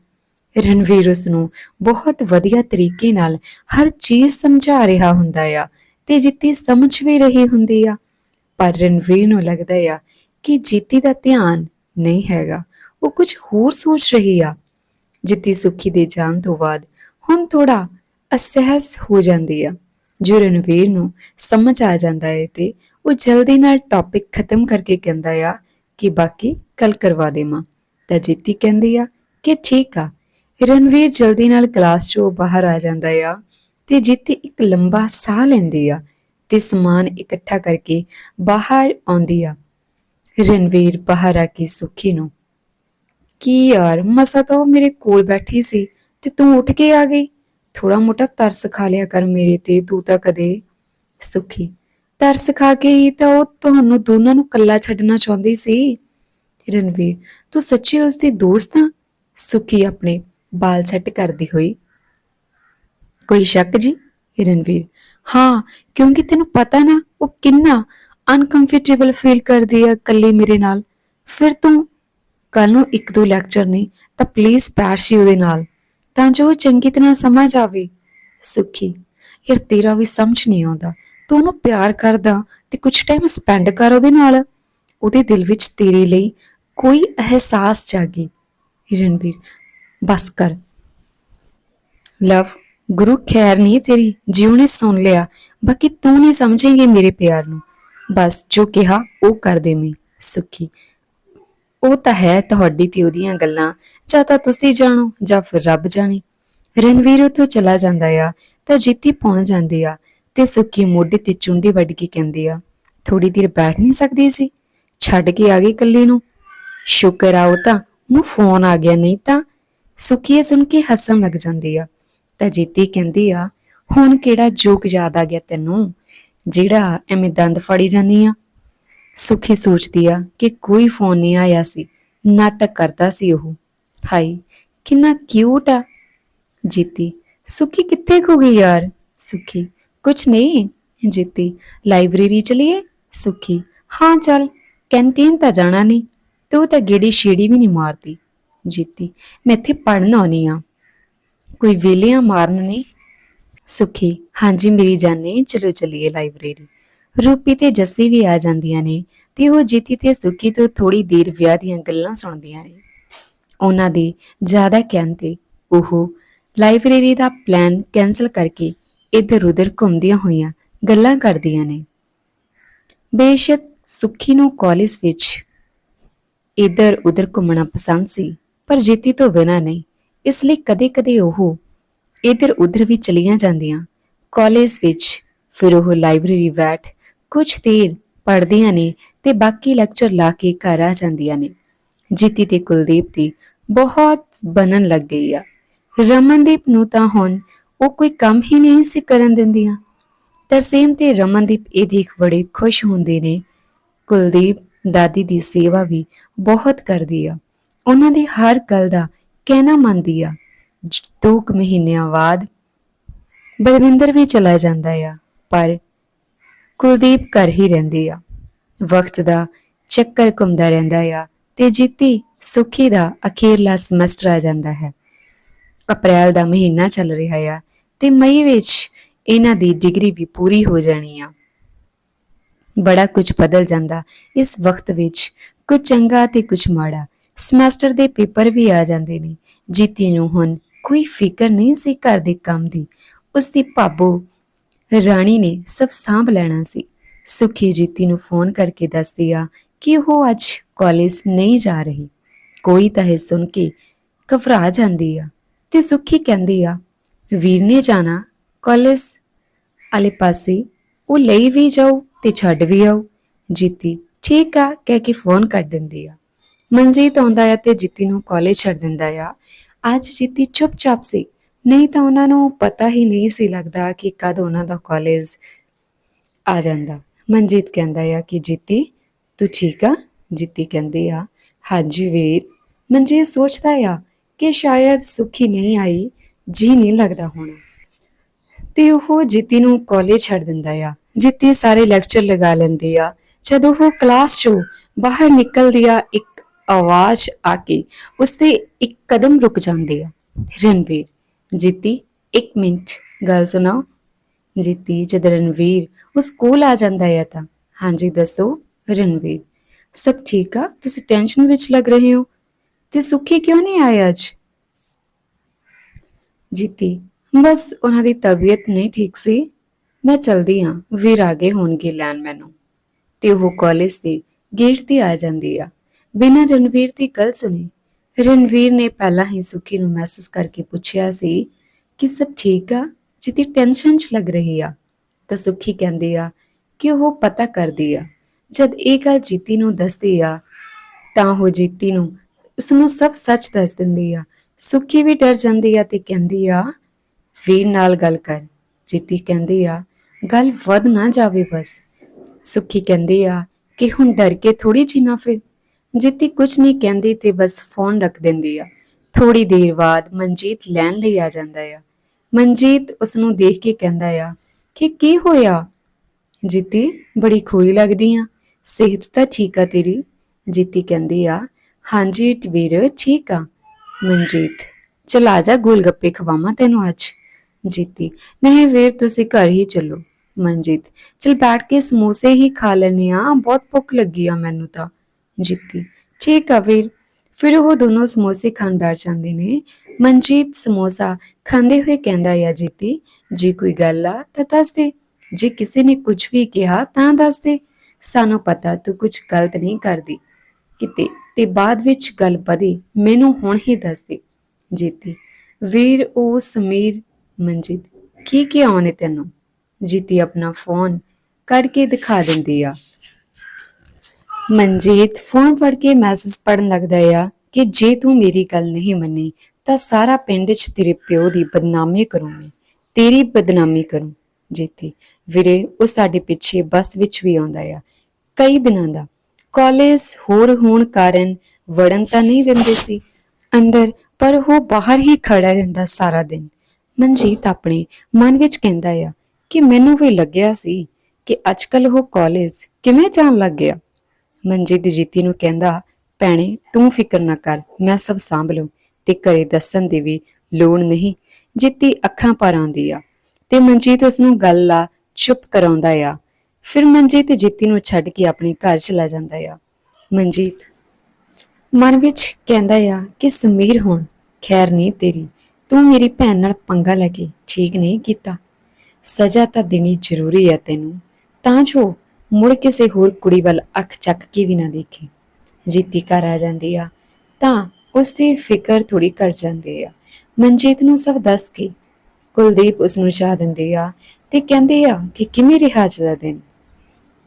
ਰਣਵੀਰ ਉਸ ਨੂੰ ਬਹੁਤ ਵਧੀਆ ਤਰੀਕੇ ਨਾਲ ਹਰ ਚੀਜ਼ ਸਮਝਾ ਰਿਹਾ ਹੁੰਦਾ ਆ ਤੇ ਜਿੱਤੀ ਸਮਝ ਵੀ ਰਹੀ ਹੁੰਦੀ ਆ। ਪਰ ਰਣਵੀਰ ਨੂੰ ਲੱਗਦਾ ਆ ਕਿ ਜਿੱਤੀ ਦਾ ਧਿਆਨ ਨਹੀਂ ਹੈਗਾ, ਉਹ ਕੁਝ ਹੋਰ ਸੋਚ ਰਹੀ ਆ। ਜਿੱਤੀ ਸੁੱਖੀ ਦੇ ਜਾਣ ਤੋਂ ਬਾਅਦ ਹੁਣ ਥੋੜਾ ਅਸਹਿਸ ਹੋ ਜਾਂਦੀ ਆ। ਜੋ ਰਣਵੀਰ ਨੂੰ ਸਮਝ ਆ ਜਾਂਦਾ ਹੈ ਤੇ ਉਹ ਜਲਦੀ ਨਾਲ ਟੌਪਿਕ ਖਤਮ ਕਰਕੇ ਕਹਿੰਦਾ ਆ ਕਿ ਬਾਕੀ ਕੱਲ ਕਰਵਾ ਦੇਵਾਂ। ਤਾਂ ਜਿੱਤੀ ਕਹਿੰਦੀ ਆ ਕਿ ਠੀਕ ਆ। ਰਣਵੀਰ ਜਲਦੀ ਨਾਲ ਕਲਾਸ ਚੋਂ ਬਾਹਰ ਆ ਜਾਂਦਾ ਆ ਤੇ ਜਿੱਤੀ ਇੱਕ ਲੰਬਾ ਸਾਹ ਲੈਂਦੀ ਆ ਤੇ ਸਮਾਨ ਇਕੱਠਾ ਕਰਕੇ ਬਾਹਰ ਆਉਂਦੀ ਆ। ਰਣਵੀਰ ਬਾਹਰ ਆ ਕੇ ਸੁੱਖੀ ਨੂੰ, ਕੀ ਯਾਰ, ਮਸਾ ਤਾਂ ਉਹ ਮੇਰੇ ਕੋਲ ਬੈਠੀ ਸੀ ਤੇ ਤੂੰ ਉੱਠ ਕੇ ਆ ਗਈ? ਥੋੜਾ ਮੋਟਾ ਤਰਸ ਖਾ ਲਿਆ ਕਰ ਮੇਰੇ ਤੇ, ਤੂੰ ਤਾਂ ਕਦੇ ਸੁਖੀ। ਤਰਸ ਖਾ ਕੇ ਹੀ ਤਾਂ ਉਹ ਤੁਹਾਨੂੰ ਦੋਨਾਂ ਨੂੰ ਇਕੱਲਾ ਛੱਡਣਾ ਚਾਹੁੰਦੀ ਸੀ। ਰਣਵੀਰ, ਤੂੰ ਸੱਚੀ ਉਸ ਦੀ ਦੋਸਤ ਆ? ਸੁਖੀ ਆਪਣੇ ਬਾਲ ਸੈੱਟ ਕਰਦੀ ਹੋਈ। ਕੋਈ ਸ਼ੱਕ ਜੀ? ਰਣਵੀਰ, ਹਾਂ, ਕਿਉਂਕਿ ਤੈਨੂੰ ਪਤਾ ਨਾ, ਉਹ ਕਿੰਨਾ ਅਨਕੰਫਰਟੇਬਲ ਫੀਲ ਕਰਦੀ ਆ ਇਕੱਲੀ ਮੇਰੇ ਨਾਲ। ਫਿਰ ਤੂੰ ਕੱਲ ਨੂੰ ਇੱਕ ਦੋ ਲੈਕਚਰ ਨਹੀਂ, ਤਾਂ ਪਲੀਜ਼ ਪੈਰ ਸੀ ਉਹਦੇ ਨਾਲ। ਤਾਂ ਜੋ ਉਹ ਚੰਗੀ ਤਰ੍ਹਾਂ ਸਮਝ ਆਵੇ। ਸੁਖੀ, ਯਾਰ ਤੇਰਾ ਵੀ ਸਮਝ ਨਹੀਂ ਆਉਂਦਾ। ਤੂੰ ਉਹਨੂੰ ਪਿਆਰ ਕਰਦਾ ਤੇ ਕੁਝ ਟਾਈਮ ਸਪੈਂਡ ਕਰ ਉਹਦੇ ਨਾਲ। ਉਹਦੇ ਦਿਲ ਵਿੱਚ ਤੇਰੇ ਲਈ ਕੋਈ ਅਹਿਸਾਸ ਜਾਗੀ। ਰਣਬੀਰ, ਬਸ ਕਰ। ਲਵ, ਗੁਰੂ ਖੈਰ ਨਹੀਂ ਤੇਰੀ, ਜਿਉ ਨੇ ਸੁਣ ਲਿਆ। ਬਾਕੀ ਤੂੰ ਨਹੀਂ ਸਮਝੇਂਗੇ ਮੇਰੇ ਪਿਆਰ ਨੂੰ। ਬਸ ਜੋ ਕਿਹਾ, ਉਹ ਕਰ ਦੇਵੀਂ ਸੁਖੀ ਉਹ ਤਾਂ ਹੈ ਤੁਹਾਡੀ ਤੇ ਉਹਦੀਆਂ ਗੱਲਾਂ। ਜਾਂ ਤਾਂ ਤੁਸੀਂ ਜਾਣੋ, ਜਾਂ ਫਿਰ ਰੱਬ ਜਾਣੇ। ਰਣਵੀਰ ਉੱਥੋਂ ਚਲਾ ਜਾਂਦਾ ਆ, ਤਾਂ ਜੀਤੀ ਪਹੁੰਚ ਜਾਂਦੀ ਆ, ਤੇ ਸੁੱਖੀ ਮੋਢੇ ਤੇ ਚੁੰਡੀ ਵੱਢ ਕੇ ਕਹਿੰਦੀ ਆ ਥੋੜੀ ਦੇਰ ਬੈਠ ਨਹੀਂ ਸਕਦੀ ਸੀ? ਛੱਡ ਕੇ ਆ ਗਈ ਕੱਲੀ ਨੂੰ? ਸ਼ੁਕਰ ਆ, ਉਹ ਤਾਂ, ਉਹਨੂੰ ਫੋਨ ਆ ਗਿਆ, ਨਹੀਂ ਤਾਂ? ਸੁੱਖੀ ਇਹ ਸੁਣ ਕੇ ਹੱਸਣ ਲੱਗ ਜਾਂਦੀ ਆ। ਤਾਂ ਜੀਤੀ ਕਹਿੰਦੀ ਆ, ਹੁਣ ਕਿਹੜਾ ਜੋਕ ਯਾਦ ਆ ਗਿਆ ਤੈਨੂੰ? ਜਿਹੜਾ ਐਵੇਂ ਦੰਦ ਫੜੀ ਜਾਨੀ ਆ ਸੁਖੀ ਸੋਚਦੀ ਆ ਕਿ ਕੋਈ ਫੋਨ ਨਹੀਂ ਆਇਆ ਸੀ। ਨਾਟਕ ਕਰਦਾ ਸੀ ਉਹ। ਹਾਈ ਕਿੰਨਾ ਕਿਊਟ ਆ। ਜੀਤੀ, ਸੁਖੀ ਕਿੱਥੇ ਖੋ ਗਈ ਯਾਰ? ਸੁਖੀ, ਕੁਛ ਨਹੀਂ। ਜੀਤੀ, ਲਾਇਬ੍ਰੇਰੀ ਚਲੀਏ? ਸੁਖੀ, ਹਾਂ ਚੱਲ, ਕੈਂਟੀਨ ਤਾਂ ਜਾਣਾ ਨਹੀਂ, ਤੂੰ ਤਾਂ ਗੇੜੀ ਛੇੜੀ ਵੀ ਨਹੀਂ ਮਾਰਦੀ। ਜੀਤੀ, ਮੈਂ ਇੱਥੇ ਪੜਨ ਆਉਣੀ ਆ। ਕੋਈ ਵੇਲਿਆਂ ਮਾਰਨ ਨਹੀਂ। ਸੁਖੀ, ਹਾਂਜੀ ਮੇਰੀ ਜਾਨੇ, ਚਲੋ ਚਲੀਏ ਲਾਇਬ੍ਰੇਰੀ। ਰੂਪੀ ਤੇ ਜੱਸੀ ਵੀ ਆ ਜਾਂਦੀਆਂ ਨੇ ਤੇ ਉਹ ਜੀਤੀ ਤੇ ਸੁਖੀ ਤੋਂ ਥੋੜੀ ਦੇਰ ਵਿਆਹ ਦੀਆਂ ਗੱਲਾਂ ਸੁਣਦੀਆਂ ਨੇ। ਉਹਨਾਂ ਦੇ ਜ਼ਿਆਦਾ ਕਹਿਣ ਤੇ ਉਹ ਲਾਇਬ੍ਰੇਰੀ ਦਾ ਪਲਾਨ ਕੈਨਸਲ ਕਰਕੇ ਇੱਧਰ ਉੱਧਰ ਘੁੰਮਦੀਆਂ ਹੋਈਆਂ ਗੱਲਾਂ ਕਰਦੀਆਂ ਨੇ। ਬੇਸ਼ੱਕ ਸੁੱਖੀ ਨੂੰ ਕਾਲਜ ਵਿੱਚ ਇੱਧਰ ਉੱਧਰ ਘੁੰਮਣਾ ਪਸੰਦ ਸੀ, ਪਰ ਜੀਤੀ ਤੋਂ ਬਿਨਾਂ ਨਹੀਂ, ਇਸ ਲਈ ਕਦੇ-ਕਦੇ ਉਹ ਇੱਧਰ ਉੱਧਰ ਵੀ ਚਲੀਆਂ ਜਾਂਦੀਆਂ। ਕਾਲਜ ਵਿੱਚ ਫਿਰ ਉਹ ਲਾਇਬ੍ਰੇਰੀ ਬੈਠ ਕੁਝ ਦੇਰ ਪੜ੍ਹਦੀਆਂ ਨੇ ਤੇ ਬਾਕੀ ਲੈਕਚਰ ਲਾ ਕੇ ਘਰ ਆ ਜਾਂਦੀਆਂ ਨੇ। ਜੀਤੀ ਤੇ ਕੁਲਦੀਪ ਦੀ ਬਹੁਤ ਬਣਨ ਲੱਗ ਗਈ ਆ। ਰਮਨਦੀਪ ਨੂੰ ਤਾਂ ਹੁਣ ਉਹ ਕੋਈ ਕੰਮ ਹੀ ਨਹੀਂ ਸੀ ਕਰਨ ਦਿੰਦੀਆਂ। ਤਰਸੇਮ ਤੇ ਰਮਨਦੀਪ ਇਹ ਦੇਖ ਬੜੇ ਖੁਸ਼ ਹੁੰਦੇ ਨੇ। ਕੁਲਦੀਪ ਦਾਦੀ ਦੀ ਸੇਵਾ ਵੀ ਬਹੁਤ ਕਰਦੀ ਆ। ਉਹਨਾਂ ਦੀ ਹਰ ਗੱਲ ਦਾ ਕਹਿਣਾ ਮੰਨਦੀ ਆ। ਦੋ ਕੁ ਮਹੀਨਿਆਂ ਬਾਅਦ ਬਲਵਿੰਦਰ ਵੀ ਚਲਾ ਜਾਂਦਾ ਆ। ਪਰ ਕੁਲਦੀਪ ਘਰ ਹੀ ਰਹਿੰਦੀ ਆ। ਵਕਤ ਦਾ ਚੱਕਰ ਘੁੰਮਦਾ ਰਹਿੰਦਾ ਆ ਤੇ ਜੀਤੀ ਸੁਖੀ ਦਾ ਅਖੀਰਲਾ ਸਮੈਸਟਰ ਆ ਜਾਂਦਾ ਹੈ। ਅਪ੍ਰੈਲ ਦਾ ਮਹੀਨਾ ਚੱਲ ਰਿਹਾ ਆ ਤੇ ਮਈ ਵਿੱਚ ਇਹਨਾਂ ਦੀ ਡਿਗਰੀ ਵੀ ਪੂਰੀ ਹੋ ਜਾਣੀ ਆ। ਬੜਾ ਕੁਝ ਬਦਲ ਜਾਂਦਾ ਇਸ ਵਕਤ ਵਿੱਚ। ਕੁਝ ਚੰਗਾ ਤੇ ਕੁਝ ਮਾੜਾ। ਸਮੈਸਟਰ ਦੇ ਪੇਪਰ ਵੀ ਆ ਜਾਂਦੇ ਨੇ। ਜੀਤੀ ਨੂੰ ਹੁਣ ਕੋਈ ਫਿਕਰ ਨਹੀਂ ਸੀ ਘਰ ਦੇ ਕੰਮ ਦੀ। ਉਸ ਦੀ ਭਾਬੋ ਰਾਣੀ ਨੇ ਸਭ ਸਾਂਭ ਲੈਣਾ ਸੀ। ਸੁਖੀ ਜੀਤੀ ਨੂੰ ਫੋਨ ਕਰਕੇ ਦੱਸਦੀ ਆ ਕਿ ਉਹ ਅੱਜ ਕਾਲਜ ਨਹੀਂ ਜਾ ਰਹੀ। ਕੋਈ ਤਾਂ ਇਹ ਸੁਣ ਕੇ ਘਬਰਾ ਜਾਂਦੀ ਆ ਤੇ ਸੁਖੀ ਕਹਿੰਦੀ ਆ, ਵੀਰ ਨੇ ਜਾਣਾ ਕਾਲਜ ਆਲੇ ਪਾਸੇ ਉਹ ਲਈ ਵੀ ਜਾਓ ਤੇ ਛੱਡ ਵੀ ਆਓ ਜੀਤੀ ਠੀਕ ਆ ਕਹਿ ਕੇ ਫੋਨ ਕਰ ਦਿੰਦੀ ਆ। ਮਨਜੀਤ ਆਉਂਦਾ ਆ ਤੇ ਜੀਤੀ ਨੂੰ ਕਾਲਜ ਛੱਡ ਦਿੰਦਾ ਆ। ਅੱਜ ਜੀਤੀ ਚੁੱਪਚਾਪ ਸੀ। ਨਹੀਂ ਤਾਂ ਉਹਨਾਂ ਨੂੰ ਪਤਾ ਹੀ ਨਹੀਂ ਸੀ ਲੱਗਦਾ ਕਿ ਕਦ ਉਹਨਾਂ ਦਾ ਕਾਲਜ ਆ ਜਾਂਦਾ। ਮਨਜੀਤ ਕਹਿੰਦਾ ਆ ਕਿ, ਜੀਤੀ, ਤੂੰ ਠੀਕ ਆ? ਜੀਤੀ ਕਹਿੰਦੀ ਆ, ਹਾਂਜੀ ਵੀਰ। ਮਨਜੀਤ ਸੋਚਦਾ ਆ ਕਿ ਸ਼ਾਇਦ ਸੁਖੀ ਨਹੀਂ ਆਈ, ਜੀ ਨਹੀਂ ਲੱਗਦਾ ਹੋਣਾ। ਤੇ ਉਹ ਜੀਤੀ ਨੂੰ ਕਾਲਜ ਛੱਡ ਦਿੰਦਾ ਆ। ਜੀਤੀ ਸਾਰੇ ਲੈਕਚਰ ਲਗਾ ਲੈਂਦੀ ਆ। ਜਦੋਂ ਉਹ ਕਲਾਸ ਚੋਂ ਬਾਹਰ ਨਿਕਲਦੀ ਆ, ਇੱਕ ਆਵਾਜ਼ ਆ ਕੇ ਉਸਤੇ ਇੱਕ ਕਦਮ ਰੁਕ ਜਾਂਦੀ ਆ। ਰਣਵੀਰ ਜੀਤੀ, ਇੱਕ ਮਿੰਟ, ਗੱਲ ਸੁਣਾਓ। ਜੀਤੀ, ਜਦ ਰਣਵੀਰ ਉਹ ਸਕੂਲ ਆ ਜਾਂਦਾ ਹੈ ਤਾਂ। ਹਾਂਜੀ, ਦੱਸੋ, ਰਣਵੀਰ, ਸਭ ਠੀਕ ਆ? ਤੁਸੀਂ ਟੈਨਸ਼ਨ ਵਿੱਚ ਲੱਗ ਰਹੇ ਹੋ? ਤੇ ਸੁਖੀ ਕਿਉਂ ਨਹੀਂ ਆਏ ਅੱਜ? ਜੀਤੀ, ਬਸ ਉਹਨਾਂ ਦੀ ਤਬੀਅਤ ਨਹੀਂ ਠੀਕ ਸੀ। ਮੈਂ ਚਲਦੀ ਹਾਂ, ਵੀਰ ਆ ਗਏ ਹੋਣਗੇ ਲੈਣ ਮੈਨੂੰ। ਤੇ ਉਹ ਕਾਲਜ ਦੇ ਗੇਟ ਤੇ ਆ ਜਾਂਦੀ ਆ। ਬਿਨਾਂ ਰਣਵੀਰ ਦੀ ਗੱਲ ਸੁਣੀ ਰਣਵੀਰ ਨੇ ਪਹਿਲਾਂ ਹੀ ਸੁਖੀ ਨੂੰ ਮੈਸੇਜ ਕਰਕੇ ਪੁੱਛਿਆ ਸੀ ਕਿ ਸਭ ਠੀਕ ਆ? ਜਿੱਤੀ ਟੈਨਸ਼ਨ 'ਚ ਲੱਗ ਰਹੀ ਆ। ਤਾਂ ਸੁਖੀ ਕਹਿੰਦੀ ਆ ਕਿ ਉਹ ਪਤਾ ਕਰਦੀ ਆ। ਜਦ ਇਹ ਗੱਲ ਜੀਤੀ ਨੂੰ ਦੱਸਦੀ ਆ, ਤਾਂ ਉਹ ਜੀਤੀ ਨੂੰ ਉਸਨੂੰ ਸਭ ਸੱਚ ਦੱਸ ਦਿੰਦੀ ਆ। ਸੁਖੀ ਵੀ ਡਰ ਜਾਂਦੀ ਆ ਤੇ ਕਹਿੰਦੀ ਆ, ਵੀਰ ਨਾਲ ਗੱਲ ਕਰ। ਜੀਤੀ ਕਹਿੰਦੀ ਆ, ਗੱਲ ਵੱਧ ਨਾ ਜਾਵੇ ਬਸ। ਸੁਖੀ ਕਹਿੰਦੀ ਆ ਕਿ ਹੁਣ ਡਰ ਕੇ ਥੋੜੀ ਜੀਣਾ ਫਿਰ? ਜਿੱਤੀ ਕੁਝ ਨਹੀਂ ਕਹਿੰਦੀ ਤੇ ਬਸ ਫੋਨ ਰੱਖ ਦਿੰਦੀ ਆ। ਥੋੜੀ ਦੇਰ ਬਾਅਦ ਮਨਜੀਤ ਲੈਣ ਲਈ ਆ ਜਾਂਦਾ ਆ। ਮਨਜੀਤ ਉਸ ਨੂੰ ਦੇਖ ਕੇ ਕਹਿੰਦਾ ਆ ਕਿ ਕੀ ਹੋਇਆ? ਜੀਤੀ, ਬੜੀ ਖੋਈ ਲੱਗਦੀ ਆ। ਸਿਹਤ ਤਾਂ ਠੀਕ ਆ ਤੇਰੀ? ਜਿੱਤੀ ਕਹਿੰਦੀ ਆ, ਹਾਂਜੀ ਵੀਰ, ਠੀਕ ਆ। ਮਨਜੀਤ, ਚਲ ਆ ਜਾ ਗੋਲ ਗੱਪੇ ਖਵਾਵਾਂ ਤੈਨੂੰ ਅੱਜ। ਜੀਤੀ, ਨਹੀਂ ਵੀਰ, ਤੁਸੀਂ ਘਰ ਹੀ ਚੱਲੋ। ਮਨਜੀਤ, ਚਲ ਬੈਠ ਕੇ ਸਮੋਸੇ ਹੀ ਖਾ ਲੈਨੇ ਆ। ਬਹੁਤ ਭੁੱਖ ਲੱਗੀ ਆ ਮੈਨੂੰ ਤਾਂ। ਜੀਤੀ। ਠੀਕ ਆ ਵੀਰ। ਫਿਰ ਉਹ ਦੋਨੋਂ ਸਮੋਸੇ ਖਾਣ ਬੈਠ ਜਾਂਦੇ ਨੇ। ਮਨਜੀਤ ਸਮੋਸਾ ਖਾਂਦੇ ਹੋਏ ਕਹਿੰਦਾ ਆ ਜੀਤੀ, ਜੇ ਕੋਈ ਗੱਲ ਆ ਤਾਂ ਦੱਸ ਦੇ। ਜੇ ਕਿਸੇ ਨੇ ਕੁਝ ਵੀ ਕਿਹਾ ਤਾਂ ਦੱਸ ਦੇ। ਸਾਨੂੰ ਪਤਾ ਤੂੰ ਕੁਝ ਗਲਤ ਨਹੀਂ ਕਰਦੀ। ਕਿਤੇ ਤੇ ਬਾਅਦ ਵਿੱਚ ਗੱਲ ਵਧੇ, ਮੈਨੂੰ ਹੁਣ ਹੀ ਦੱਸ ਦੇ। ਜੀਤੀ। ਵੀਰ, ਉਹ ਸਮੀਰ, ਮਨਜੀਤ, ਕੀ ਕੀ ਆਉਣੇ ਤੈਨੂੰ? ਜੀਤੀ ਆਪਣਾ ਫੋਨ ਕੱਢ ਕੇ ਦਿਖਾ ਦਿੰਦੀ ਆ। ਮਨਜੀਤ ਫੋਨ ਫੜ ਕੇ ਮੈਸੇਜ ਪੜਨ ਲੱਗਦਾ ਆ ਕਿ ਜੇ ਤੂੰ ਮੇਰੀ ਗੱਲ ਨਹੀਂ ਮੰਨੀ, ਤਾਂ ਸਾਰਾ ਪਿੰਡ 'ਚ ਤੇਰੇ ਪਿਓ ਦੀ ਬਦਨਾਮੀ ਕਰੂੰ ਮੈਂ ਤੇਰੀ ਬਦਨਾਮੀ ਕਰੂੰ ਜੀਤੀ ਵੀਰੇ, ਉਹ ਸਾਡੇ ਪਿੱਛੇ ਬੱਸ ਵਿੱਚ ਵੀ ਆਉਂਦਾ ਆ। ਕਈ ਦਿਨਾਂ ਦਾ। ਕਾਲਜ ਹੋਰ ਹੋਣ ਕਾਰਨ ਵੜਨ ਤਾਂ ਨਹੀਂ ਦਿੰਦੇ ਸੀ। ਅੰਦਰ, ਪਰ ਉਹ ਬਾਹਰ ਹੀ ਖੜਾ ਰਹਿੰਦਾ ਸਾਰਾ ਦਿਨ। ਮਨਜੀਤ ਆਪਣੇ ਮਨ ਵਿੱਚ ਕਹਿੰਦਾ ਆ ਕਿ ਮੈਨੂੰ ਵੀ ਲੱਗਿਆ ਸੀ ਕਿ ਅੱਜਕੱਲ ਉਹ ਕਾਲਜ ਕਿਵੇਂ ਜਾਣ ਲੱਗ ਗਿਆ। ਮਨਜੀਤ ਜੀਤੀ ਨੂੰ ਕਹਿੰਦਾ, ਭੈਣੇ, ਤੂੰ ਫਿਕਰ ਨਾ ਕਰ, ਮੈਂ ਸਭ ਸਾਂਭ ਲੂੰ ਤੇ ਘਰੇ ਦੱਸਣ ਦੀ ਵੀ ਲੋੜ ਨਹੀਂ। ਜੀਤੀ ਅੱਖਾਂ ਪਰ ਆਉਂਦੀ ਆ ਤੇ ਮਨਜੀਤ ਉਸ ਨੂੰ ਗੱਲ ਲਾ ਚੁੱਪ ਕਰਾਉਂਦਾ ਆ। ਫਿਰ ਮਨਜੀਤ ਜੀਤੀ ਨੂੰ ਛੱਡ ਕੇ ਆਪਣੇ ਘਰ ਚਲਾ ਜਾਂਦਾ ਆ। ਮਨਜੀਤ, ਮਨ ਵਿੱਚ ਕਹਿੰਦਾ ਆ ਕਿ ਸਮੀਰ ਹੁਣ, ਖੈਰ ਨਹੀਂ ਤੇਰੀ, ਤੂੰ ਮੇਰੀ ਭੈਣ ਨਾਲ ਪੰਗਾ ਲੈ ਕੇ ਠੀਕ ਨਹੀਂ ਕੀਤਾ। ਸਜ਼ਾ ਤਾਂ ਦੇਣੀ ਜ਼ਰੂਰੀ ਹੈ ਤੈਨੂੰ, ਤਾਂ ਜੋ ਮੁੜ ਕਿਸੇ ਹੋਰ ਕੁੜੀ ਵੱਲ ਅੱਖ ਚੱਕ ਕੇ ਵੀ ਨਾ ਦੇਖੇ। ਜੀਤੀ ਘਰ ਆ ਜਾਂਦੀ ਆ, ਤਾਂ ਉਸ ਦੀ ਫਿਕਰ ਥੋੜੀ ਘਟ ਜਾਂਦੀ ਆ। ਮਨਜੀਤ ਨੂੰ ਸਭ ਦੱਸ ਕੇ ਕੁਲਦੀਪ ਉਸ ਨੂੰ ਚਾਹ ਦਿੰਦੇ ਆ ਤੇ ਕਹਿੰਦੇ ਆ ਕਿ ਕਿਵੇਂ ਰਿਹਾ ਅੱਜ ਦਾ ਦਿਨ?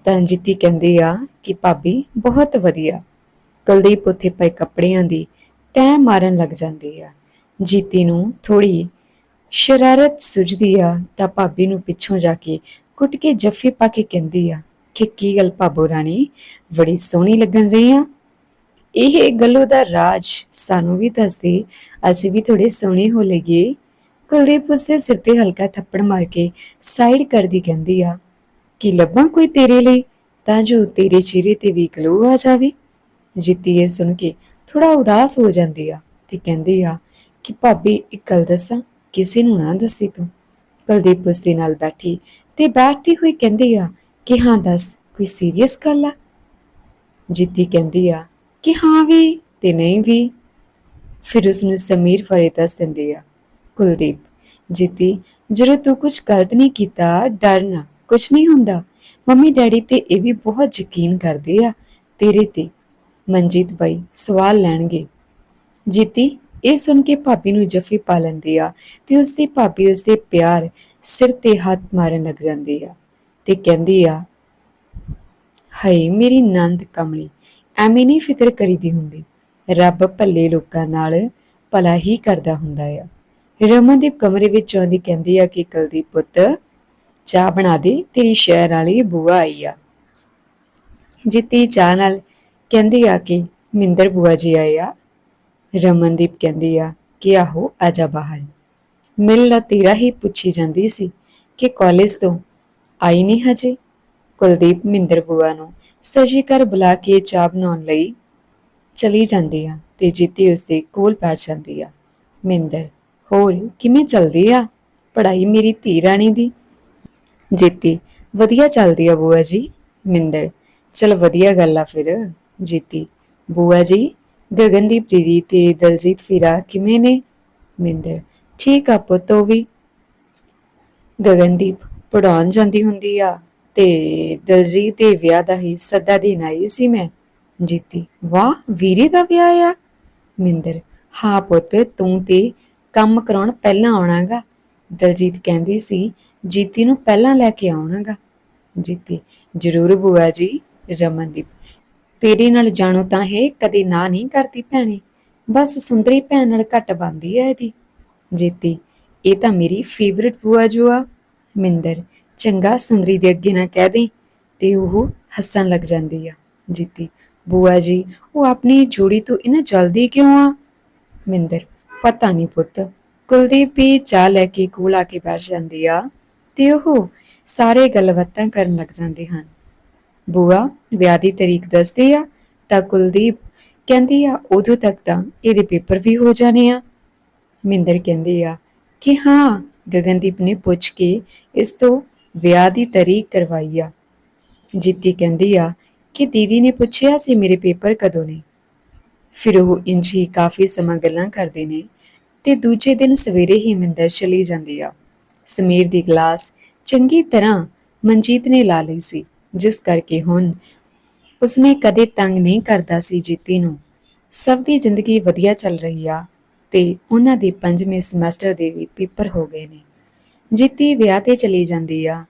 ਤਾਂ ਜੀਤੀ ਕਹਿੰਦੀ ਆ ਕਿ ਭਾਬੀ ਬਹੁਤ ਵਧੀਆ। ਕੁਲਦੀਪ ਉੱਥੇ ਪਏ ਕੱਪੜਿਆਂ ਦੀ ਤੈਅ ਮਾਰਨ ਲੱਗ ਜਾਂਦੀ ਆ। ਜੀਤੀ ਨੂੰ ਥੋੜੀ ਸ਼ਰਾਰਤ ਸੁਝਦੀ ਆ ਤਾਂ ਭਾਬੀ ਨੂੰ ਪਿੱਛੋਂ ਜਾ ਕੇ ਕੁੱਟ ਕੇ ਜੱਫੇ ਪਾ ਕੇ ਕਹਿੰਦੀ ਆ ਕਿ ਕੀ ਗੱਲ ਭਾਬੋ ਰਾਣੀ? ਬੜੀ ਸੋਹਣੀ ਲੱਗਣ ਰਹੀ ਆ। ਇਹ ਗੱਲੋਂ ਦਾ ਰਾਜ ਸਾਨੂੰ ਵੀ ਦੱਸਦੇ ਅਸੀਂ ਵੀ ਥੋੜੇ ਸੋਹਣੇ ਹੋ ਲਈਏ। ਕੁਲਦੀਪ ਉਸਦੇ ਸਿਰ ਤੇ ਹਲਕਾ ਥੱਪੜ ਮਾਰ ਕੇ ਸਾਈਡ ਕਰਦੀ ਕਹਿੰਦੀ ਆ, ਕਿ ਲੱਭਾਂ ਕੋਈ ਤੇਰੇ ਲਈ? ਤਾਂ ਜੋ ਤੇਰੇ ਚਿਹਰੇ ਤੇ ਵੀ ਗਲੋ ਆ ਜਾਵੇ। ਜਿੱਤੀ ਇਹ ਸੁਣ ਕੇ ਥੋੜਾ ਉਦਾਸ ਹੋ ਜਾਂਦੀ ਆ ਤੇ ਕਹਿੰਦੀ ਆ, ਕਿ ਭਾਬੀ, ਇੱਕ ਗੱਲ ਦੱਸਾਂ? ਕਿਸੇ ਨੂੰ ਨਾ ਦੱਸੀ ਤੂੰ? ਕੁਲਦੀਪ ਉਸ ਦੇ ਨਾਲ ਬੈਠੀ ਤੇ ਬੈਠਦੀ ਹੋਈ ਕਹਿੰਦੀ ਆ ਕਿ ਹਾਂ ਦੱਸ, ਕੋਈ ਸੀਰੀਅਸ ਗੱਲ ਆ? ਜਿੱਤੀ ਕਹਿੰਦੀ ਆ ਕਿ ਹਾਂ ਵੀ ਤੇ ਨਹੀਂ ਵੀ। ਫਿਰ ਉਸ ਨੂੰ ਸਮੀਰ ਫਰੇ ਦੱਸ ਦਿੰਦੀ ਆ, ਕੁਲਦੀਪ ਜੀਤੀ ਜਦੋਂ ਤੂੰ ਕੁਝ ਗਲਤ ਨਹੀਂ ਕੀਤਾ ਡਰਨਾ ਕੁਝ ਨਹੀਂ ਹੁੰਦਾ। ਮੰਮੀ ਡੈਡੀ ਤੇ ਇਹ ਵੀ ਬਹੁਤ ਯਕੀਨ ਕਰਦੇ ਆ, ਤੇਰੇ ਤੇ। ਮਨਜੀਤ ਬਾਈ ਸਵਾਲ ਲੈਣਗੇ। ਜੀਤੀ ਇਹ ਸੁਣ ਕੇ ਭਾਬੀ ਨੂੰ ਜੱਫੀ ਪਾ ਲੈਂਦੀ ਆ ਤੇ ਉਸ ਦੀ ਭਾਬੀ ਉਸ ਦੇ ਪਿਆਰ ਸਿਰ ਤੇ ਹੱਥ ਮਾਰਨ ਲੱਗ ਜਾਂਦੀ ਆ। ਤੇ ਕਹਿੰਦੀ ਆ, ਹਾਏ ਮੇਰੀ ਨੰਦ ਕਮਲੀ, ਐਵੇਂ ਨਹੀਂ ਫਿਕਰ ਕਰੀਦੀ ਹੁੰਦੀ। ਰੱਬ ਭੱਲੇ ਲੋਕਾਂ ਨਾਲ ਭਲਾ ਹੀ ਕਰਦਾ ਹੁੰਦਾ ਆ। ਰਮਨਦੀਪ ਕਮਰੇ ਵਿੱਚ ਆਉਂਦੀ ਕਹਿੰਦੀ ਆ ਕਿ, ਕੁਲਦੀਪ ਪੁੱਤ, ਚਾਹ ਬਣਾ ਦੇ, ਤੇਰੀ ਸ਼ਹਿਰ ਵਾਲੀ ਬੂਆ ਆਈ ਆ। ਜਿੱਤੀ ਚਾਹ ਨਾਲ ਕਹਿੰਦੀ ਆ ਕਿ, ਮਿੰਦਰ ਬੂਆ ਜੀ ਆਏ ਆ। ਰਮਨਦੀਪ ਕਹਿੰਦੀ ਆ ਕਿ, ਆਹੋ ਆਜਾ ਬਾਹਰ। ਮਿਲ ਲਾ, ਤੇਰਾ ਹੀ ਪੁੱਛੀ ਜਾਂਦੀ ਸੀ ਕਿ ਕਾਲਜ ਤੋਂ ਆਈ ਨਹੀਂ ਹਜੇ। ਕੁਲਦੀਪ ਮਿੰਦਰ ਬੂਆ ਨੂੰ ਸਸ਼ੀ ਕਰ ਬੁਲਾ ਕੇ ਚਾਹ ਬਣਾਉਣ ਲਈ ਚਲੀ ਜਾਂਦੀ ਆ ਤੇ ਜੀਤੀ ਉਸਦੇ ਕੋਲ ਬੈਠ ਜਾਂਦੀ ਆ। ਮਿੰਦਰ ਹੋਰ ਕਿਵੇਂ ਚੱਲਦੀ ਆ? ਪੜ੍ਹਾਈ ਮੇਰੀ ਧੀ ਰਾਣੀ ਦੀ। ਜੀਤੀ, ਵਧੀਆ ਚੱਲਦੀ ਆ ਬੂਆ ਜੀ? ਮਿੰਦਰ ਚਲ ਵਧੀਆ ਗੱਲ ਆ ਫਿਰ। ਜੀਤੀ, ਬੂਆ ਜੀ, ਗਗਨਦੀਪ ਦੀਦੀ ਤੇ ਦਲਜੀਤ ਫਿਰਾ ਕਿਵੇਂ ਨੇ? ਮਿੰਦਰ ਠੀਕ ਆ ਪੁੱਤ ਵੀ। ਗਗਨਦੀਪ ਪੜਾਉਣ ਜਾਂਦੀ ਹੁੰਦੀ ਆ ਤੇ ਦਲਜੀਤ ਦੇ ਵਿਆਹ ਦਾ ਹੀ ਸੱਦਾ ਦੇਣ ਆਈ ਸੀ ਮੈਂ। ਜੀਤੀ, ਵਾਹ, ਵੀਰੇ ਦਾ ਵਿਆਹ ਆ? ਮਿੰਦਰ, ਹਾਂ ਪੁੱਤ, ਤੂੰ ਤੇ ਕੰਮ ਕਰਾਉਣ ਪਹਿਲਾਂ ਆਉਣਾਗਾ। ਦਲਜੀਤ ਕਹਿੰਦੀ ਸੀ, ਜੀਤੀ ਨੂੰ ਪਹਿਲਾਂ ਲੈ ਕੇ ਆਉਣਾਗਾ। ਜੀਤੀ, ਜ਼ਰੂਰ ਬੂਆ ਜੀ, ਰਮਨਦੀਪ, ਤੇਰੇ ਨਾਲ ਜਾਣੋ ਤਾਂ ਇਹ ਕਦੇ ਨਾ ਨਹੀਂ ਕਰਦੀ ਭੈਣੇ। ਬਸ ਸੁੰਦਰੀ ਭੈਣ ਨਾਲ ਘੱਟ ਬੰਦੀ ਹੈ ਇਹਦੀ। ਜੀਤੀ, ਇਹ ਤਾਂ ਮੇਰੀ ਫੇਵਰਿਟ ਬੂਆ ਜੋ ਆ। ਮਿੰਦਰ, ਚੰਗਾ ਸੁੰਦਰੀ ਦੇ ਅੱਗੇ ਨਾ ਕਹਿ ਦੇ ਤੇ ਉਹ ਹੱਸਣ ਲੱਗ ਜਾਂਦੀ ਆ। ਜੀਤੀ, ਬੂਆ ਜੀ, ਉਹ ਆਪਣੀ ਜੋੜੀ ਤੋਂ ਇਹਨਾਂ ਜਲਦੀ ਕਿਉਂ ਆ? ਮਿੰਦਰ, ਪਤਾ ਨਹੀਂ ਪੁੱਤ, ਕੁਲਦੀਪ ਵੀ ਚਾਹ ਲੈ ਕੇ ਕੋਲ ਆ ਕੇ ਬੈਠ ਜਾਂਦੀ ਆ, ਤੇ ਉਹ ਸਾਰੇ ਗੱਲਬਾਤਾਂ ਕਰਨ ਲੱਗ ਜਾਂਦੇ ਹਨ। ਬੂਆ, ਵਿਆਹ ਦੀ ਤਰੀਕ ਦੱਸਦੇ ਆ, ਤਾਂ ਕੁਲਦੀਪ ਕਹਿੰਦੀ ਆ, ਉਦੋਂ ਤੱਕ ਤਾਂ ਇਹਦੇ ਪੇਪਰ ਵੀ ਹੋ ਜਾਣੇ ਆ। ਮਿੰਦਰ ਕਹਿੰਦੀ ਆ ਕਿ ਹਾਂ ਗਗਨਦੀਪ ਨੇ ਪੁੱਛ ਕੇ, ਇਸ ਤੋਂ ਵਿਆਹ ਦੀ ਤਰੀਕ ਕਰਵਾਈ ਆ? ਜੀਤੀ ਕਹਿੰਦੀ ਆ, ਕਿ ਦੀਦੀ ਨੇ ਪੁੱਛਿਆ ਸੀ ਮੇਰੇ ਪੇਪਰ ਕਦੋਂ ਨੇ? ਫਿਰ ਉਹ ਇੰਝ ਹੀ ਕਾਫੀ ਸਮਾਂ ਗੱਲਾਂ ਕਰਦੇ ਨੇ ਤੇ ਦੂਜੇ ਦਿਨ ਸਵੇਰੇ ਹੀ ਮਿੰਦਰ ਚਲੀ ਜਾਂਦੀ ਆ। ਸਮੀਰ ਦੀ ਗਲਾਸ ਚੰਗੀ ਤਰ੍ਹਾਂ ਮਨਜੀਤ ਨੇ ਲਾ ਲਈ ਸੀ, ਜਿਸ ਕਰਕੇ ਹੁਣ ਉਸਨੇ ਕਦੇ ਤੰਗ ਨਹੀਂ ਕਰਦਾ ਸੀ ਜੀਤੀ ਨੂੰ। ਸਭ ਦੀ ਜ਼ਿੰਦਗੀ ਵਧੀਆ ਚੱਲ ਰਹੀ ਆ ਤੇ ਉਹਨਾਂ ਦੇ ਪੰਜਵੇਂ ਸਮੈਸਟਰ ਦੇ ਵੀ ਪੇਪਰ ਹੋ ਗਏ ਨੇ। ਜੀਤੀ ਵਿਆਹ ਤੇ ਚਲੀ ਜਾਂਦੀ ਆ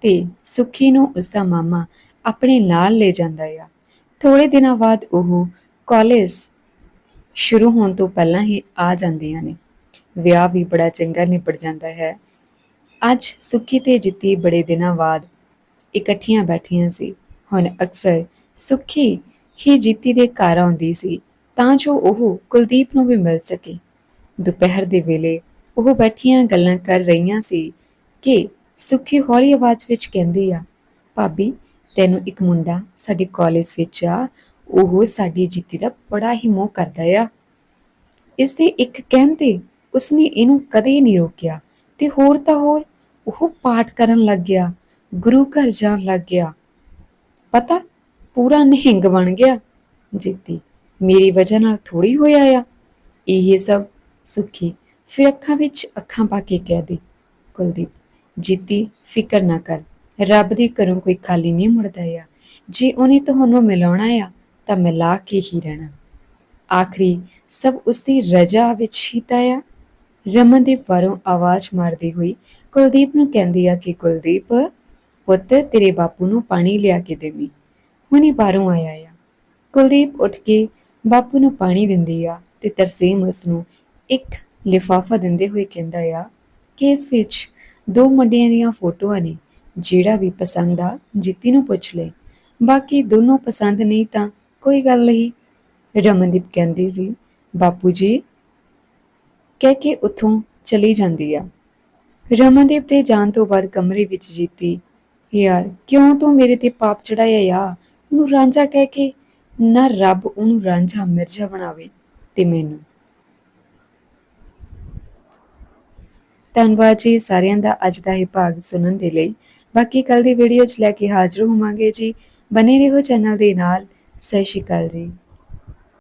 ਤੇ ਸੁਖੀ ਨੂੰ ਉਸਦਾ ਮਾਮਾ ਆਪਣੇ ਨਾਲ ਲੈ ਜਾਂਦਾ ਆ। ਥੋੜੇ ਦਿਨਾਂ ਬਾਅਦ ਉਹ ਕਾਲਜ ਸ਼ੁਰੂ ਹੋਣ ਤੋਂ ਪਹਿਲਾਂ ਹੀ ਆ ਜਾਂਦੀਆਂ ਨੇ। ਵਿਆਹ ਵੀ ਬੜਾ ਚੰਗਾ ਨਿਪਟ ਜਾਂਦਾ ਹੈ। ਅੱਜ ਸੁੱਖੀ ਤੇ ਜਿੱਤੀ ਬੜੇ ਦਿਨਾਂ ਬਾਅਦ ਇਕੱਠੀਆਂ ਬੈਠੀਆਂ ਸੀ। ਹੁਣ ਅਕਸਰ ਸੁੱਖੀ ਹੀ ਜਿੱਤੀ ਦੇ ਘਰ ਆਉਂਦੀ ਸੀ। ਤਾਂ ਜੋ ਉਹ ਕੁਲਦੀਪ ਨੂੰ ਵੀ ਮਿਲ ਸਕੇ। ਦੁਪਹਿਰ ਦੇ ਵੇਲੇ ਉਹ ਬੈਠੀਆਂ ਗੱਲਾਂ ਕਰ ਰਹੀਆਂ ਸੀ ਕਿ ਸੁੱਖੀ ਹੌਲੀ ਆਵਾਜ਼ ਵਿੱਚ ਕਹਿੰਦੀ ਆ, ਭਾਬੀ, ਤੈਨੂੰ ਇੱਕ ਮੁੰਡਾ ਸਾਡੇ ਕਾਲਜ ਵਿੱਚ ਆ, ਉਹ ਸਾਡੀ ਜਿੱਤੀ ਦਾ ਬੜਾ ਹੀ ਮੋਹ ਕਰਦਾ ਆ। ਇਸ ਦੇ ਇੱਕ ਕਹਿਣ ਤੇ ਉਸਨੇ ਇਹਨੂੰ ਕਦੇ ਨਹੀਂ ਰੋਕਿਆ ਤੇ ਹੋਰ ਤਾਂ ਹੋਰ ਉਹ ਪਾਠ ਕਰਨ ਲੱਗ ਗਿਆ, ਗੁਰੂ ਘਰ ਜਾਣ ਲੱਗ ਗਿਆ। ਪਤਾ ਪੂਰਾ ਨਿਹੰਗ ਬਣ ਗਿਆ, ਜੀਤੀ। ਮੇਰੀ ਵਜ੍ਹਾ ਨਾਲ ਥੋੜੀ ਹੋਇਆ ਆ। ਇਹ ਸਭ ਸੁਖੀ ਫਿਰ ਅੱਖਾਂ ਵਿੱਚ ਅੱਖਾਂ ਪਾ ਕੇ ਕਹਿ ਦੇ, ਕੁਲਦੀਪ, ਜੀਤੀ, ਫਿਕਰ ਨਾ ਕਰ, ਰੱਬ ਦੇ ਘਰੋਂ ਕੋਈ ਖਾਲੀ ਨਹੀਂ ਮੁੜਦਾ ਆ। ਜੇ ਉਹਨੇ ਤੁਹਾਨੂੰ ਮਿਲਾਉਣਾ ਆ, ਤਾਂ ਮਿਲਾ ਕੇ ਹੀ ਰਹਿਣਾ। ਆਖਰੀ ਸਭ ਉਸਦੀ ਰਜਾ ਵਿੱਚ ਹੀ ਤਾਂ ਆ ਰਮਨ ਦੇ ਬਾਹਰੋਂ ਆਵਾਜ਼ ਮਾਰਦੀ ਹੋਈ ਕੁਲਦੀਪ ਨੂੰ ਕਹਿੰਦੀ ਆ ਕਿ ਕੁਲਦੀਪ, ਪੁੱਤ, ਤੇਰੇ ਬਾਪੂ ਨੂੰ ਪਾਣੀ ਲਿਆ ਕੇ ਦੇਵੀ। ਹੁਣੇ ਬਾਹਰੋਂ ਆਇਆ ਆ। ਕੁਲਦੀਪ ਉੱਠ ਕੇ ਬਾਪੂ ਨੂੰ ਪਾਣੀ ਦਿੰਦੀ ਆ ਤੇ ਤਰਸੇਮ ਉਸ ਨੂੰ ਇੱਕ ਲਿਫਾਫਾ ਦਿੰਦੇ ਹੋਏ ਕਹਿੰਦਾ ਆ ਕਿ ਇਸ ਵਿੱਚ ਦੋ ਮੁੰਡਿਆਂ ਦੀਆਂ ਫੋਟੋਆਂ ਨੇ, ਜਿਹੜਾ ਵੀ ਪਸੰਦ ਆ ਜਿੱਤੀ ਨੂੰ ਪੁੱਛ ਲੈ। ਬਾਕੀ ਦੋਨੋਂ ਪਸੰਦ ਨਹੀਂ ਤਾਂ ਕੋਈ ਗੱਲ ਨਹੀਂ, ਰਮਨਦੀਪ ਕਹਿੰਦੀ ਸੀ। ਬਾਪੂ ਜੀ, ਕਹਿ ਕੇ ਉੱਥੋਂ ਚਲੀ ਜਾਂਦੀ ਆ। ਰਮਨਦੀਪ ਦੇ ਜਾਣ ਤੋਂ ਬਾਅਦ ਕਮਰੇ ਵਿੱਚ ਜੀਤੀ, ਯਾਰ, ਕਿਉਂ ਤੂੰ ਮੇਰੇ ਤੇ ਪਾਪ ਚੜਾਇਆ ਯਾ ਉਹਨੂੰ ਰਾਂਝਾ ਕਹਿ ਕੇ ਨਾ ਰੱਬ ਉਹਨੂੰ ਰਾਂਝਾ, ਮਿਰਜ਼ਾ ਬਣਾਵੇ ਤੇ ਮੈਨੂੰ। ਧੰਨਵਾਦ ਜੀ ਸਾਰਿਆਂ ਦਾ ਅੱਜ ਦਾ ਇਹ ਭਾਗ ਸੁਣਨ ਦੇ ਲਈ। ਬਾਕੀ ਕੱਲ ਦੀ ਵੀਡੀਓ 'ਚ ਲੈ ਕੇ ਹਾਜ਼ਰ ਹੋਵਾਂਗੇ ਜੀ। ਬਨੇ ਰਹੋ ਚੈਨਲ ਦੇ ਨਾਲ। ਸਤਿ ਸ਼੍ਰੀ ਅਕਾਲ ਜੀ।